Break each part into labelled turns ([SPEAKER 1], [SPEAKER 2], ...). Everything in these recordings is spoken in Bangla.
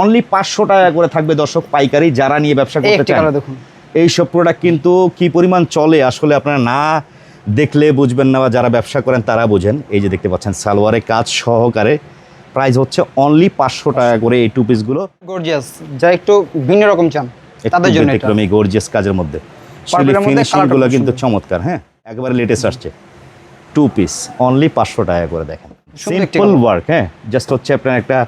[SPEAKER 1] অনলি পাঁচশো টাকা করে থাকবে দর্শক পাইকারি যারা নিয়ে ব্যবসা করতে চান। এইসব প্রোডাক্ট কিন্তু কি পরিমাণ চলে আসলে আপনারা না দেখলে বুঝবেন না বা যারা ব্যবসা করেন তারা বুঝেন। এই যে দেখতে পাচ্ছেন সালোয়ারে কাজ সহকারে প্রাইস হচ্ছে অনলি পাঁচশো টাকা করে এই টু পিসগুলো
[SPEAKER 2] গর্জিয়াস যা একটু ভিন্ন রকম চান তাদের জন্য
[SPEAKER 1] এই গর্জিয়াস কাজের মধ্যে।
[SPEAKER 2] Purple এর মধ্যে
[SPEAKER 1] ফিনিশিং
[SPEAKER 2] colourটা
[SPEAKER 1] গুলো
[SPEAKER 2] খুব
[SPEAKER 1] কিন্তু চমৎকার হ্যাঁ? একেবারে লেটেস্ট আসছে। টু পিস অনলি পাঁচশো টাকা করে দেখেন। সিম্পল ওয়ার্ক হ্যাঁ? জাস্ট হচ্ছে আপনার একটা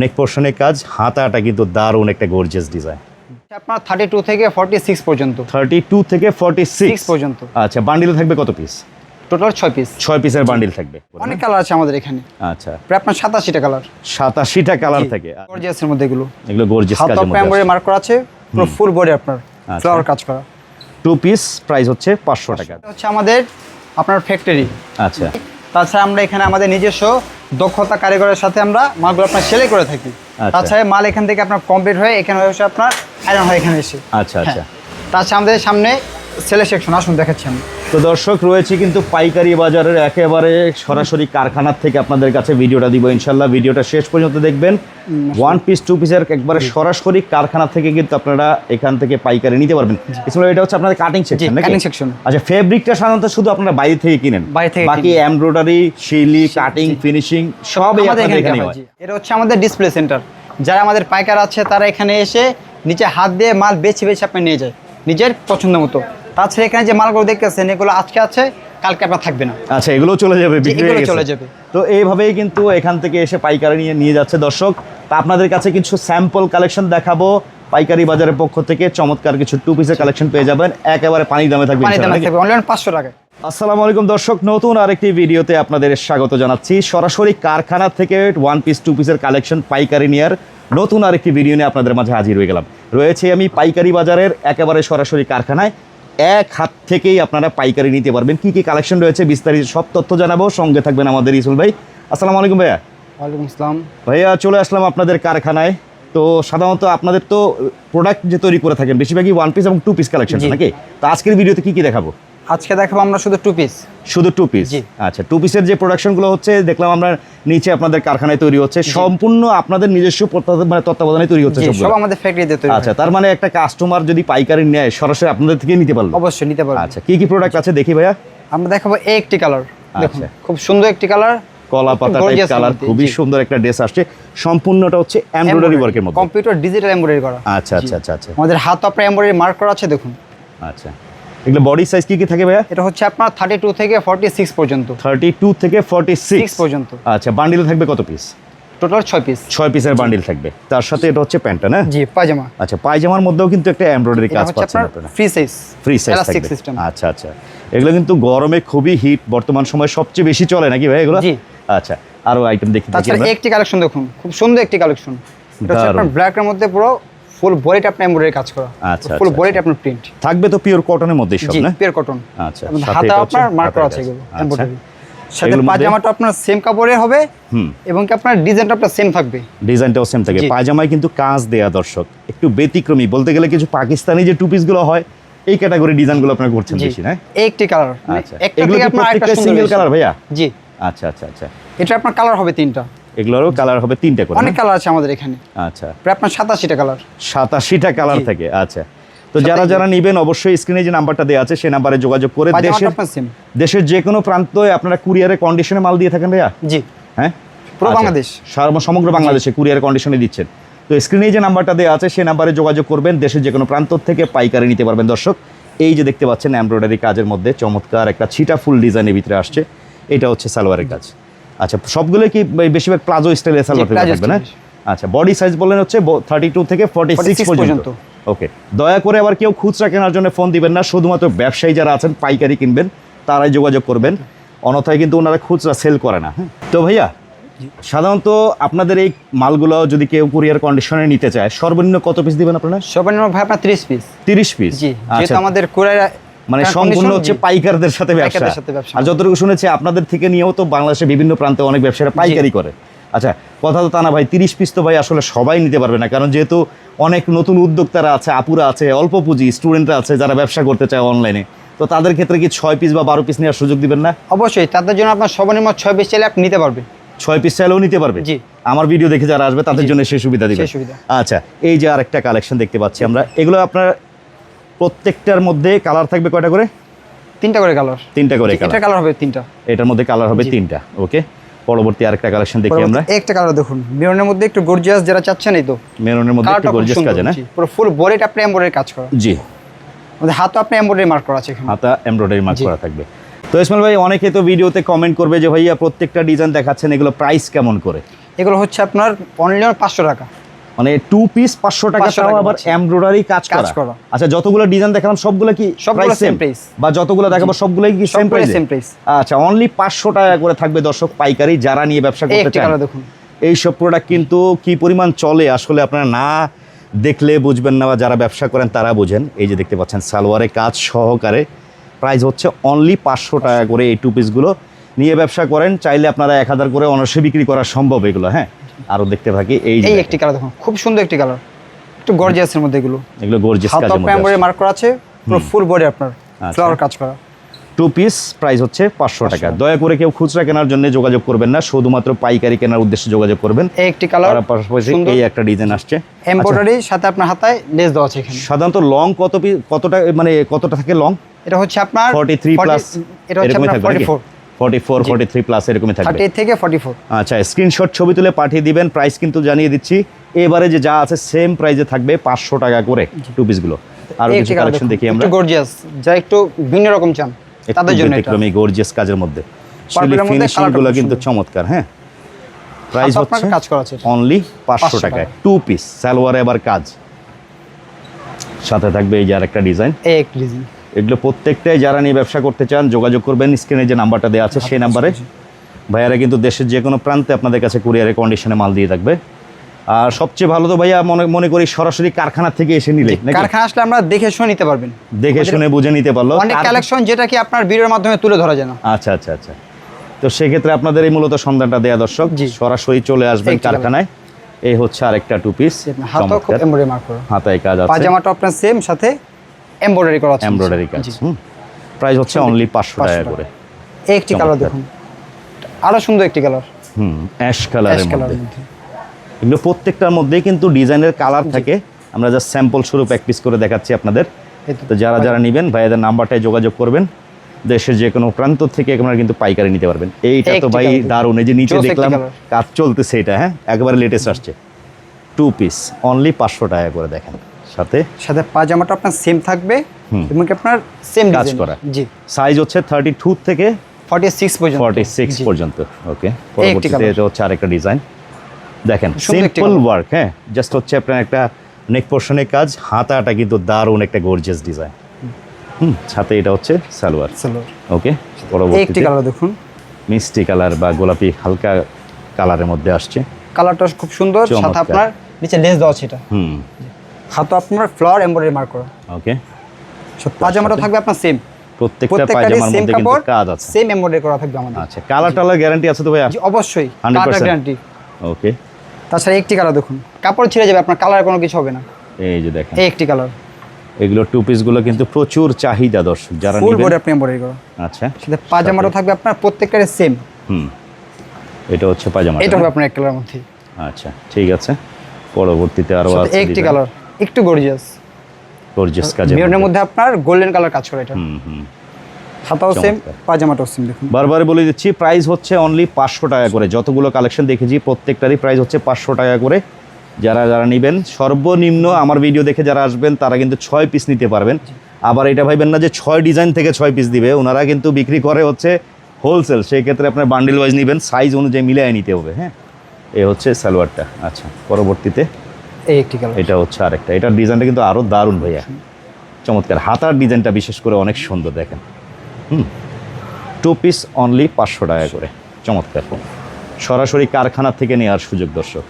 [SPEAKER 1] নেক পোর্শনের কাজ হাতাটা কিন্তু দারুণ একটা গর্জিয়াস ডিজাইন
[SPEAKER 2] আপনার থার্টি টু থেকে ফর্টি সিক্স পর্যন্ত।
[SPEAKER 1] থার্টি টু থেকে ফর্টি সিক্স
[SPEAKER 2] পর্যন্ত।
[SPEAKER 1] আচ্ছা বান্ডিল থাকবে কত পিস
[SPEAKER 2] টোটাল ছয় পিস
[SPEAKER 1] ছয় পিসের বান্ডিল থাকবে।
[SPEAKER 2] অনেক কালার আছে আমাদের এখানে।
[SPEAKER 1] আচ্ছা।
[SPEAKER 2] প্রায় আপনার সাতাশিটা কালার
[SPEAKER 1] সাতাশিটা কালার থাকে।
[SPEAKER 2] গর্জিয়াসের মধ্যে এগুলো।
[SPEAKER 1] এগুলো গর্জিয়াস কাজের
[SPEAKER 2] প্যাম্বরে মার্ক করা আছে পুরো ফুল বডি আপনার
[SPEAKER 1] আচ্ছা।
[SPEAKER 2] ফ্লাওয়ার কাজ করা।
[SPEAKER 1] টু পিস প্রাইস হচ্ছে পাঁচশো টাকা।
[SPEAKER 2] হচ্ছে আমাদের আপনার ফ্যাক্টরি
[SPEAKER 1] আচ্ছা।
[SPEAKER 2] তাছাড়া আমরা এখানে আমাদের নিজস্ব দক্ষতা কারিগরের সাথে আমরা মালগুলো আপনার সেলাই করে থাকি
[SPEAKER 1] আচ্ছা।
[SPEAKER 2] তাছাড়া মাল এখান থেকে আপনার কমপ্লিট হয়ে এখানে হয়ে আপনার আয়রন হয় এখানে এসে
[SPEAKER 1] আচ্ছা আচ্ছা
[SPEAKER 2] হ্যাঁ। তাছাড়া আমাদের সামনে সেলে সেকশন আসুন দেখাচ্ছি আমি
[SPEAKER 1] তো দর্শক রয়েছে কিন্তু পাইকারি বাজারের একেবারে সরাসরি কারখানার থেকে আপনাদের কাছে ভিডিওটা দিব ইনশাল্লাহ ভিডিওটা শেষ পর্যন্ত দেখবেন। ওয়ান পিস টু পিসের একবারে সরাসরি কারখানা থেকে কিন্তু আপনারা এখান থেকে পাইকারি নিতে পারবেন। এছাড়া এটা হচ্ছে আপনাদের কাটিং সেকশন নাকি?
[SPEAKER 2] সেকশন।
[SPEAKER 1] আচ্ছা ফেব্রিকটা সাধারণত শুধু আপনারা বাইরে থেকে কিনেন?
[SPEAKER 2] বাইরে থেকে
[SPEAKER 1] বাকি। এমব্রয়ডারি শিলি কাটিং ফিনিশিং সব
[SPEAKER 2] আমাদের এখানে
[SPEAKER 1] হয়,
[SPEAKER 2] এটা হচ্ছে আমাদের ডিসপ্লে সেন্টার যারা আমাদের পাইকার আছে তারা এখানে এসে নিচে হাত দিয়ে মাল বেছে বেছে আপনি নিয়ে যায় নিজের পছন্দ মতো। তাছাড়া এখানে যে মালগুলো দেখতেছেন এগুলো আজকে আছে কালকে আপনার থাকবে না।
[SPEAKER 1] আচ্ছা এগুলো চলে যাবে বিক্রি হয়ে
[SPEAKER 2] চলে যাবে।
[SPEAKER 1] তো এইভাবেই কিন্তু এখান থেকে এসে পাইকারি নিয়ে নিয়ে যাচ্ছে দর্শক। তা আপনাদের কাছে কিছু স্যাম্পল কালেকশন দেখাবো। পাইকারি বাজারের পক্ষ থেকে চমৎকার কিছু টু পিসের কালেকশন পেয়ে যাবেন। একেবারে পানি দামে থাকবে
[SPEAKER 2] পানি দামে থাকবে। অনলাইন পাঁচশো টাকা
[SPEAKER 1] আসসালামু আলাইকুম দর্শক নতুন আরেকটি ভিডিওতে আপনাদের স্বাগত জানাচ্ছি। সরাসরি কারখানা থেকে ওয়ান পিস টু পিসের কালেকশন পাইকারি নেয়ার নতুন আরেকটি ভিডিও নিয়ে আপনাদের মাঝে হাজির হয়ে গেলাম। রয়েছে আমি পাইকারি বাজারের একেবারে সরাসরি কারখানায়। এক হাত থেকেই আপনারা পাইকারি নিতে পারবেন। কি কি কালেকশন রয়েছে বিস্তারিত সব তথ্য জানাব। সঙ্গে থাকবেন আমাদের ইসুল ভাই। আসসালামু আলাইকুম ভাইয়া।
[SPEAKER 2] ওয়ালাইকুম আসসালাম।
[SPEAKER 1] ভাইয়া চলে আসলাম আপনাদের কারখানায়। তো সাধারণত আপনাদের তো প্রোডাক্ট যে তৈরি করে থাকেন বেশিরভাগই ওয়ান পিস এবং টু পিস কালেকশন নাকি? তো আজকের ভিডিওতে কি কি দেখাবো?
[SPEAKER 2] আজকে দেখাবো আমরা শুধু টু পিস
[SPEAKER 1] শুধু টু পিস আচ্ছা টু পিসের যে প্রোডাকশনগুলো হচ্ছে দেখলাম আমরা নিচে আপনাদের কারখানায় তৈরি হচ্ছে। সম্পূর্ণ আপনাদের নিজস্ব মানে তত্ত্বাবধানে তৈরি হচ্ছে
[SPEAKER 2] সব আমাদের ফ্যাক্টরিতে তৈরি
[SPEAKER 1] আচ্ছা তার মানে একটা কাস্টমার যদি পাইকারি নেয় সরাসরি আপনাদের থেকে নিতে পারল?
[SPEAKER 2] অবশ্যই নিতে পারবে।
[SPEAKER 1] আচ্ছা কি কি প্রোডাক্ট আছে দেখি ভাইয়া?
[SPEAKER 2] আমরা দেখাবো এই একটি কালার
[SPEAKER 1] আচ্ছা।
[SPEAKER 2] খুব সুন্দর একটি কালার
[SPEAKER 1] কলা পাতা
[SPEAKER 2] gorgeous
[SPEAKER 1] কালার খুবই। সুন্দর একটা ড্রেস আসছে। সম্পূর্ণটা হচ্ছে এমব্রয়ডারি ওয়ার্কের মধ্যে।
[SPEAKER 2] কম্পিউটার ডিজিটাল এমব্রয়ডারি করা।
[SPEAKER 1] আচ্ছা আচ্ছা আচ্ছা আচ্ছা।
[SPEAKER 2] আমাদের হাত আপনার এমব্রয়ডারি মার্ক করা আছে দেখুন।
[SPEAKER 1] আচ্ছা। এগুলো বডি সাইজ কি কি থাকে ভাইয়া?
[SPEAKER 2] এটা হচ্ছে আপনার থার্টি টু থেকে ফর্টি সিক্স পর্যন্ত।
[SPEAKER 1] থার্টি টু থেকে ফর্টি সিক্স
[SPEAKER 2] সিক্স পর্যন্ত।
[SPEAKER 1] আচ্ছা বান্ডিল থাকবে কত পিস
[SPEAKER 2] টোটাল ছয় পিস
[SPEAKER 1] ছয় পিসের বান্ডিল থাকবে। তার সাথে এটা হচ্ছে প্যান্টটা না?
[SPEAKER 2] জি পায়জামা।
[SPEAKER 1] আচ্ছা পায়জামার মধ্যেও কিন্তু একটা এমব্রয়ডারি কাজ পাচ্ছেন
[SPEAKER 2] আপনার ফ্রি সাইজ
[SPEAKER 1] ফ্রি সাইজ থাকবে।
[SPEAKER 2] সিস্টেম
[SPEAKER 1] আচ্ছা আচ্ছা। এগুলো কিন্তু গরমে খুবই হিট বর্তমান সময় সবচেয়ে বেশি চলে নাকি ভাই এগুলো?
[SPEAKER 2] জি।
[SPEAKER 1] আচ্ছা আরও আইটেম দেখি
[SPEAKER 2] তাছাড়া একটি কালেকশন দেখুন খুব সুন্দর একটি কালেকশন এটা হচ্ছে আপনার
[SPEAKER 1] দারুণ।
[SPEAKER 2] ব্ল্যাকের মধ্যে পুরো ফুল বডিটা আপনার এমব্রয়ডারি কাজ করা।
[SPEAKER 1] আচ্ছা,
[SPEAKER 2] ফুল
[SPEAKER 1] আচ্ছা,
[SPEAKER 2] বডিটা আপনার প্রিন্ট
[SPEAKER 1] থাকবে তো পিওর কটনের মধ্যে সব না?
[SPEAKER 2] পিওর কটন
[SPEAKER 1] আচ্ছা
[SPEAKER 2] হাতে আপনার মার্ক করা আছে। এগুলো
[SPEAKER 1] আচ্ছা।
[SPEAKER 2] এমব্রয়ডারি সাথে
[SPEAKER 1] এগুলোর মধ্যে-
[SPEAKER 2] পায়জামাটা আপনার সেম কাপড়ে হবে
[SPEAKER 1] হুম।
[SPEAKER 2] এবং কি আপনার ডিজাইনটা আপনার সেম থাকবে।
[SPEAKER 1] ডিজাইনটাও সেম থাকে।
[SPEAKER 2] জি।
[SPEAKER 1] পায়জামায় কিন্তু কাজ দেয়া দর্শক একটু ব্যতিক্রমী। বলতে গেলে কিছু পাকিস্তানি যে টু পিসগুলো হয় এই ক্যাটাগরি ডিজাইনগুলো আপনারা করছেন বেশি না?
[SPEAKER 2] একটি কালার
[SPEAKER 1] আচ্ছা।
[SPEAKER 2] একটা থেকে
[SPEAKER 1] কি
[SPEAKER 2] আপনার সুন্দর
[SPEAKER 1] সিঙ্গেল কালার ভাইয়া?
[SPEAKER 2] জি।
[SPEAKER 1] আচ্ছা আচ্ছা আচ্ছা।
[SPEAKER 2] এটা আপনার কালার হবে তিনটা।
[SPEAKER 1] এগুলোরও কালার হবে তিনটা করে
[SPEAKER 2] অনেক? কালার আছে আমাদের এখানে।
[SPEAKER 1] আচ্ছা।
[SPEAKER 2] প্রায় আপনার সাতাশিটা কালার
[SPEAKER 1] সাতাশিটা কালার। থাকে আচ্ছা। তো যারা যারা নিবেন অবশ্যই স্ক্রিনে যে নাম্বারটা দেওয়া আছে সেই নাম্বারে যোগাযোগ করে দেশের দেশের যে কোনো প্রান্তে আপনারা কুরিয়ারের কন্ডিশনে মাল দিয়ে থাকেন ভাইয়া?
[SPEAKER 2] জি।
[SPEAKER 1] হ্যাঁ?
[SPEAKER 2] পুরো
[SPEAKER 1] আচ্ছা।
[SPEAKER 2] বাংলাদেশ।
[SPEAKER 1] সমগ্র বাংলাদেশে কুরিয়ার কন্ডিশনে দিচ্ছেন। তো স্ক্রিনে যে নাম্বারটা দেওয়া আছে সেই নাম্বারে যোগাযোগ করবেন দেশের যে কোনো প্রান্ত থেকে পাইকারি নিতে পারবেন দর্শক। এই যে দেখতে পাচ্ছেন এমব্রয়ডারি কাজের মধ্যে চমৎকার একটা ছিটা ফুল ডিজাইনের ভিতরে আসছে। এটা হচ্ছে সালোয়ারের কাজ। আচ্ছা সবগুলো কি বেশিরভাগ প্লাজো স্টাইলের সালোয়ার থাকবে না? আচ্ছা বডি সাইজ বলেন হচ্ছে থার্টি টু থেকে ফর্টি সিক্স
[SPEAKER 2] 46
[SPEAKER 1] পর্যন্ত। ওকে দয়া করে আবার কেউ খুচরা কেনার জন্য ফোন দিবেন না শুধুমাত্র ব্যবসায়ী যারা আছেন পাইকারি কিনবেন তারাই যোগাযোগ করবেন। অনথায় কিন্তু ওনারা খুচরা সেল করে না হ্যাঁ? তো ভাইয়া সাধারণত আপনাদের এই মালগুলো যদি কেউ কুরিয়ার কন্ডিশনে নিতে চায় সর্বনিম্ন কত পিস দিবেন আপনারা?
[SPEAKER 2] সর্বনিম্ন ভাই আপনার তিরিশ পিস
[SPEAKER 1] তিরিশ পিস
[SPEAKER 2] জি যেহেতু আমাদের কুরিয়ার
[SPEAKER 1] মানে সম্পূর্ণ হচ্ছে পাইকারদের সাথে ব্যবসা। আর যতটুকু শুনেছি আপনাদের থেকে নিয়েও তো বাংলাদেশের বিভিন্ন প্রান্তে অনেক ব্যবসায়ীরা পাইকারি করে। আচ্ছা কথা তো তা না ভাই তিরিশ পিস তো ভাই আসলে সবাই নিতে পারবে না কারণ যেহেতু অনেক নতুন উদ্যোক্তারা আছে আপুরা আছে অল্প পুঁজি স্টুডেন্টরা আছে যারা ব্যবসা করতে চায় অনলাইনে তো তাদের ক্ষেত্রে কি ছয় পিস বা বারো পিস নেওয়ার সুযোগ দিবেন না?
[SPEAKER 2] অবশ্যই তাদের জন্য আপনার সর্বনিম্ন ছয় পিস চাইলে আপনি নিতে পারবেন।
[SPEAKER 1] ছয় পিস চাইলেও নিতে পারবে?
[SPEAKER 2] জি।
[SPEAKER 1] আমার ভিডিও দেখে যারা আসবে তাদের জন্য সেই সুবিধা দিবে
[SPEAKER 2] সুবিধা।
[SPEAKER 1] আচ্ছা এই যে আরেকটা কালেকশন দেখতে পাচ্ছি আমরা এগুলো আপনার প্রত্যেকটার মধ্যে কালার থাকবে কয়টা করে?
[SPEAKER 2] তিনটা করে কালার।
[SPEAKER 1] তিনটা করে কালার।
[SPEAKER 2] কালার হবে তিনটা।
[SPEAKER 1] এটার মধ্যে কালার হবে তিনটা। ওকে? পরবর্তী আরেকটা কালেকশন দেখি আমরা।
[SPEAKER 2] একটা কালার দেখুন। মেরুনের মধ্যে একটু গর্জিয়াস যারা চাচ্ছেন এই তো।
[SPEAKER 1] মেরুনের মধ্যে একটু গর্জিয়াস কাজে না?
[SPEAKER 2] পুরো ফুল বডিটা আপনি এমব্রয়ডারি কাজ করা।
[SPEAKER 1] জি।
[SPEAKER 2] আমাদের হাতও আপনি এমব্রয়ডারি মার্ক করা আছে এখানে।
[SPEAKER 1] হাতা এমব্রয়ডারি মার্ক করা থাকবে। তো ইসমাইল ভাই অনেকে তো ভিডিওতে কমেন্ট করবে যে ভাইয়া প্রত্যেকটা ডিজাইন দেখাচ্ছেন এগুলো প্রাইস কেমন করে?
[SPEAKER 2] এগুলো হচ্ছে আপনার অনলি পাঁচশো টাকা।
[SPEAKER 1] মানে টু পিস পাঁচশো টাকা
[SPEAKER 2] 500
[SPEAKER 1] তাও আবার এমব্রয়ডারি কাজ করা। আচ্ছা যতগুলো ডিজাইন দেখালাম সবগুলো কি
[SPEAKER 2] সবগুলো
[SPEAKER 1] সেম
[SPEAKER 2] price।
[SPEAKER 1] বা যতগুলো দেখাবো সবগুলোই কি সেম প্রাইস
[SPEAKER 2] same price।
[SPEAKER 1] আচ্ছা অনলি পাঁচশো টাকা করে থাকবে দর্শক পাইকারি যারা নিয়ে ব্যবসা করতে চান।
[SPEAKER 2] দেখুন।
[SPEAKER 1] এইসব প্রোডাক্ট কিন্তু কি পরিমাণ চলে আসলে আপনারা না দেখলে বুঝবেন না বা যারা ব্যবসা করেন তারা বুঝেন। এই যে দেখতে পাচ্ছেন সালোয়ারে কাজ সহকারে প্রাইস হচ্ছে অনলি পাঁচশো টাকা করে এই টু পিসগুলো নিয়ে ব্যবসা করেন চাইলে আপনারা এক হাজার করে অনার্সে বিক্রি করা সম্ভব এগুলো হ্যাঁ? আরও দেখতে থাকি। এই যে
[SPEAKER 2] এই একটি কালার দেখুন খুব সুন্দর একটি কালার। একটু গর্জিয়াসের মধ্যে এগুলো।
[SPEAKER 1] এগুলো গর্জিয়াস কাজের মধ্যে
[SPEAKER 2] এমব্রয়ডারি মার্ক করা আছে পুরো ফুল বডি আপনার
[SPEAKER 1] আচ্ছা।
[SPEAKER 2] ফ্লাওয়ার কাজ করা।
[SPEAKER 1] টু পিস প্রাইস হচ্ছে পাঁচশো টাকা। দয়া করে কেউ খুচরা কেনার জন্য যোগাযোগ করবেন না শুধুমাত্র পাইকারি কেনার উদ্দেশ্যে যোগাযোগ করবেন।
[SPEAKER 2] এই একটি কালার
[SPEAKER 1] পাশাপাশি এই একটা ডিজাইন আসছে। আচ্ছা,
[SPEAKER 2] এমব্রয়ডারি সাথে আপনার হাতায় লেস দেওয়া আছে এখানে।
[SPEAKER 1] সাধারণত লং কত কতটা মানে কতটা থাকে লং
[SPEAKER 2] এটা হচ্ছে আপনার
[SPEAKER 1] 43 প্লাস
[SPEAKER 2] এটা হচ্ছে আপনার
[SPEAKER 1] থাকবে নাকি?
[SPEAKER 2] 44
[SPEAKER 1] 44 43 প্লাস এরকমই থাকবে।
[SPEAKER 2] থার্টি থেকে 44
[SPEAKER 1] আচ্ছা স্ক্রিনশট ছবি তুলে পাঠিয়ে দিবেন প্রাইস কিন্তু জানিয়ে দিচ্ছি। এবারে যে যা আছে সেম প্রাইসে থাকবে পাঁচশো টাকা করে টু পিসগুলো আর কিছু কালেকশন দেখি আমরা।
[SPEAKER 2] একটু গর্জিয়াস যারা একটু ভিন্ন রকম চান তাদের জন্য এটা
[SPEAKER 1] গর্জিয়াস কাজের মধ্যে।
[SPEAKER 2] ফিনিশিংগুলো
[SPEAKER 1] কিন্তু চমৎকার হ্যাঁ। প্রাইস হচ্ছে
[SPEAKER 2] কাজ করা আছে
[SPEAKER 1] অনলি পাঁচশো
[SPEAKER 2] 500
[SPEAKER 1] টাকায়।
[SPEAKER 2] টাকা।
[SPEAKER 1] টু পিস সালোয়ারে আবার কাজ। সাথে থাকবে এই যে আরেকটা ডিজাইন
[SPEAKER 2] এই একটি ডিজাইন
[SPEAKER 1] এগুলো প্রত্যেকটাই যারা নিয়ে ব্যবসা করতে চান যোগাযোগ করবেন স্ক্রিনে যে নাম্বারটা দেওয়া আছে সেই নাম্বারে। ভাইয়ারা কিন্তু দেশের যে কোনো প্রান্তে আপনাদের কাছে কুরিয়ারে কন্ডিশনে মাল দিয়ে থাকবে। আর সবচেয়ে ভালো তো ভাইয়া মনে মনে করি সরাসরি কারখানা থেকে এসে নিলে
[SPEAKER 2] কারখানা আসলে আমরা দেখে শুনে নিতে পারবেন।
[SPEAKER 1] দেখে শুনে বুঝে নিতে পারল।
[SPEAKER 2] অনেক কালেকশন যেটা কি আপনার ভিডিওর মাধ্যমে তুলে ধরা যায় না।
[SPEAKER 1] আচ্ছা আচ্ছা আচ্ছা। তো সেক্ষেত্রে আপনাদের এই মূলত সন্ধানটা দেয়া দর্শক
[SPEAKER 2] জি।
[SPEAKER 1] সরাসরি চলে আসবেন কারখানায়। এই হচ্ছে আরেকটা টু পিস
[SPEAKER 2] হাতও খুব এমব্রয়ডারি মার্ক করা।
[SPEAKER 1] হাতায় কাজ আছে।
[SPEAKER 2] পাজামাটা আপনার সেম সাথে এমব্রয়ডারি করা আছে।
[SPEAKER 1] এমব্রয়ডারি কাজ। প্রাইস হচ্ছে অনলি পাঁচশো
[SPEAKER 2] 500
[SPEAKER 1] টাকা। করে।
[SPEAKER 2] একটি কালার দেখুন। আরও সুন্দর একটি কালার
[SPEAKER 1] হুম অ্যাশ কালারের মধ্যে।
[SPEAKER 2] মধ্যে।
[SPEAKER 1] এগুলো প্রত্যেকটার মধ্যেই কিন্তু ডিজাইনের কালার থাকে। আমরা জাস্ট স্যাম্পল স্বরূপ এক পিস করে দেখাচ্ছি আপনাদের।
[SPEAKER 2] তো।
[SPEAKER 1] যারা যারা নেবেন ভাইয়াদের নাম্বারটায় যোগাযোগ করবেন। দেশের যে কোনো প্রান্ত থেকে আপনারা কিন্তু পাইকারি নিতে পারবেন। এইটা তো ভাই। দারুণ। এই যে নিচে দেখলাম কাজ চলতেছে এটা হ্যাঁ? একবারে লেটেস্ট আসছে। টু পিস অনলি পাঁচশো টাকা করে দেখেন। সাথে?
[SPEAKER 2] সাথে পাজামাটা আপনার সেম থাকবে। এবং আপনার সেম
[SPEAKER 1] কাজ করা।
[SPEAKER 2] জি।
[SPEAKER 1] সাইজ হচ্ছে থার্টি টু থেকে
[SPEAKER 2] 46 পর্যন্ত।
[SPEAKER 1] Forty six. পর্যন্ত ওকে পরবর্তীতে এটা হচ্ছে আরেকটা ডিজাইন দেখেন সিম্পল ওয়ার্ক হ্যাঁ। জাস্ট হচ্ছে আপনার একটা নেক পোর্শনের কাজ হাতাটা কিন্তু দারুণ একটা গর্জিয়াস ডিজাইন হুম সাথে এটা হচ্ছে সালোয়ার।
[SPEAKER 2] সালোয়ার।
[SPEAKER 1] ওকে পরবর্তীতে
[SPEAKER 2] কালার দেখুন।
[SPEAKER 1] মিষ্টি কালার বা গোলাপি হালকা কালারের মধ্যে আসছে।
[SPEAKER 2] কালারটা খুব সুন্দর সাথে আপনার নিচে লেস দেওয়া আছে এটা।
[SPEAKER 1] হুম।
[SPEAKER 2] হাতও আপনার ফ্লাওয়ার এমব্রয়ডারি মার্ক করা।
[SPEAKER 1] ওকে
[SPEAKER 2] সাথে পাজামাটা থাকবে আপনার সেম
[SPEAKER 1] প্রত্যেকটা পায়জামার মধ্যে কিন্তু কাজ আছে।
[SPEAKER 2] সেম এমব্রয়ডারি করা থাকবে আমাদের।
[SPEAKER 1] আচ্ছা কালার টালার গ্যারান্টি আছে তো ভাইয়া?
[SPEAKER 2] জি অবশ্যই। কালার গ্যারান্টি
[SPEAKER 1] ওকে
[SPEAKER 2] তাছাড়া একটি কালার দেখুন। কাপড় ছিঁড়ে যাবে আপনার কালার কোনো কিছু হবে না।
[SPEAKER 1] এই যে দেখেন।
[SPEAKER 2] এই একটি কালার
[SPEAKER 1] এগুলো টু পিসগুলো কিন্তু প্রচুর চাহিদা দর্শক যারা
[SPEAKER 2] ফুল বডি আপনি এমব্রয়ডারি করা।
[SPEAKER 1] আচ্ছা
[SPEAKER 2] সাথে পাজামাটা থাকবে আপনার প্রত্যেকটার সেম
[SPEAKER 1] হুম। এটা হচ্ছে পাজামা
[SPEAKER 2] এটা হবে আপনার এক কালার মধ্যে
[SPEAKER 1] আচ্ছা ঠিক আছে। পরবর্তীতে
[SPEAKER 2] আরও
[SPEAKER 1] আছে
[SPEAKER 2] একটি কালার একটু গর্জিয়াস
[SPEAKER 1] গর্জিয়াস কাজে
[SPEAKER 2] মেরুনের মধ্যে। আপনার গোল্ডেন কালার কাজ করে এটা।
[SPEAKER 1] হুম হুম।
[SPEAKER 2] হাতাও সেম পাজামাটাও সেম দেখুন।
[SPEAKER 1] বারবার বলে দিচ্ছি প্রাইস হচ্ছে অনলি পাঁচশো টাকা করে। যতগুলো কালেকশন দেখেছি প্রত্যেকটারই প্রাইস হচ্ছে পাঁচশো টাকা করে। যারা যারা নেবেন সর্বনিম্ন আমার ভিডিও দেখে যারা আসবেন তারা কিন্তু ছয় পিস নিতে পারবেন। আবার এটা ভাইবেন না যে ছয় ডিজাইন থেকে ছয় পিস দিবে। ওনারা কিন্তু বিক্রি করে হচ্ছে হোলসেল সেই ক্ষেত্রে আপনার বান্ডিল ওয়াইজ নেবেন সাইজ অনুযায়ী মিলিয়ে নিতে হবে হ্যাঁ? এই হচ্ছে সালোয়ারটা। আচ্ছা পরবর্তীতে
[SPEAKER 2] এই একটি কালার।
[SPEAKER 1] এটা হচ্ছে আরেকটা। এটার ডিজাইনটা কিন্তু আরও দারুণ ভাইয়া। চমৎকার। হাতার ডিজাইনটা বিশেষ করে অনেক সুন্দর দেখেন। হুম। টু পিস অনলি পাঁচশো টাকা করে। চমৎকার। সরাসরি কারখানা থেকে নেওয়ার সুযোগ দর্শক।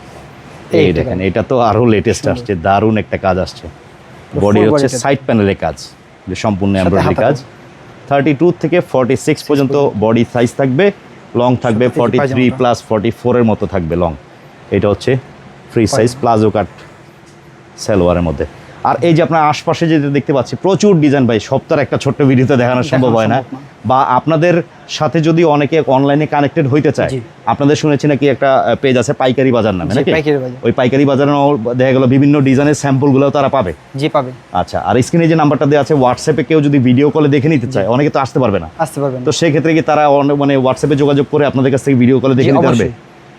[SPEAKER 1] এই দেখেন এটা তো আরও লেটেস্ট আসছে দারুণ একটা কাজ আসছে। বডি হচ্ছে সাইড প্যানেলের কাজ যে সম্পূর্ণ এমব্রয়ডারি কাজ। থার্টি টু থেকে ফর্টি সিক্স পর্যন্ত বডি সাইজ থাকবে লং থাকবে ফর্টি থ্রি প্লাস ফর্টি ফোরের মতো থাকবে লং এটা হচ্ছে ফ্রি সাইজ প্লাজো কাট সালোয়ারের মধ্যে। আর এই যে আপনার আশপাশে যেটা দেখতে পাচ্ছি প্রচুর ডিজাইন ভাই আর একটা ছোট্ট ভিডিওতে দেখানো সম্ভব হয় না। বা আপনাদের সাথে যদি অনেকে অনলাইনে কানেক্টেড হইতে চায় আপনাদের শুনেছি নাকি একটা পেজ আছে পাইকারি বাজার নামে নাকি। ওই পাইকারি বাজারে দেখা গেল বিভিন্ন ডিজাইনের স্যাম্পলগুলো তারা পাবে।
[SPEAKER 2] জি পাবে।
[SPEAKER 1] আচ্ছা আর স্ক্রিনে যে নাম্বারটা দেওয়া আছে হোয়াটসঅ্যাপে কেউ যদি ভিডিও কলে দেখে নিতে চায় অনেকে তো আসতে পারবে না।
[SPEAKER 2] আসতে পারবেন
[SPEAKER 1] তো সেক্ষেত্রে কি তারা মানে হোয়াটসঅ্যাপে যোগাযোগ করে আপনাদের কাছ থেকে ভিডিও কলে দেখে নিতে পারবে?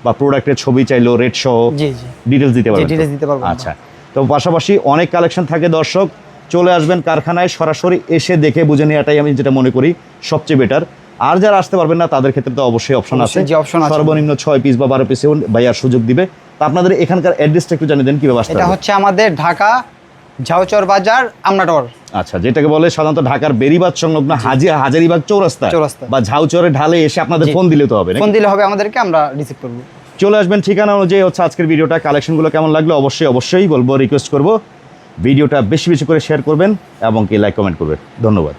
[SPEAKER 1] বা প্রোডাক্টের ছবি চাইলো রেট সহ
[SPEAKER 2] জি জি।
[SPEAKER 1] ডিটেলস পারবে
[SPEAKER 2] দিতে পারব
[SPEAKER 1] আচ্ছা। তো পাশাপাশি অনেক কালেকশন থাকে দর্শক। চলে আসবেন কারখানায় সরাসরি এসে দেখে বুঝে নেওয়াটাই আমি যেটা মনে করি সবচেয়ে বেটার আর যারা আসতে পারবেন না তাদের ক্ষেত্রে তো অবশ্যই অপশন আছে। সর্বনিম্ন ছয় পিস বা বারো পিসেও ভাইয়ার সুযোগ দিবে। তা আপনাদের এখানকার অ্যাড্রেসটা একটু জানিয়ে দেন কীভাবে আসতে
[SPEAKER 2] এটা হচ্ছে আমাদের ঢাকা ঝাউচর বাজার আমনাটর।
[SPEAKER 1] আচ্ছা যেটাকে বলে সাধারণত ঢাকার বেরিবাদ সংলগ্ন হাজি হাজারিবাগ চৌরাস্তা
[SPEAKER 2] চৌরাস্তা।
[SPEAKER 1] বা ঝাউচরে ঢালে এসে আপনাদের ফোন দিলে তো হবে
[SPEAKER 2] ফোন দিলে হবে আমাদেরকে আমরা রিসিভ করব।
[SPEAKER 1] চলে আসবেন ঠিকানা অনুযায়ী হচ্ছে আজকের ভিডিওটা। কালেকশনগুলো কেমন লাগল? অবশ্যই অবশ্যই বলব রিকোয়েস্ট করব। ভিডিওটা বেশি বেশি করে শেয়ার করবেন এবং কি লাইক কমেন্ট করবেন। ধন্যবাদ।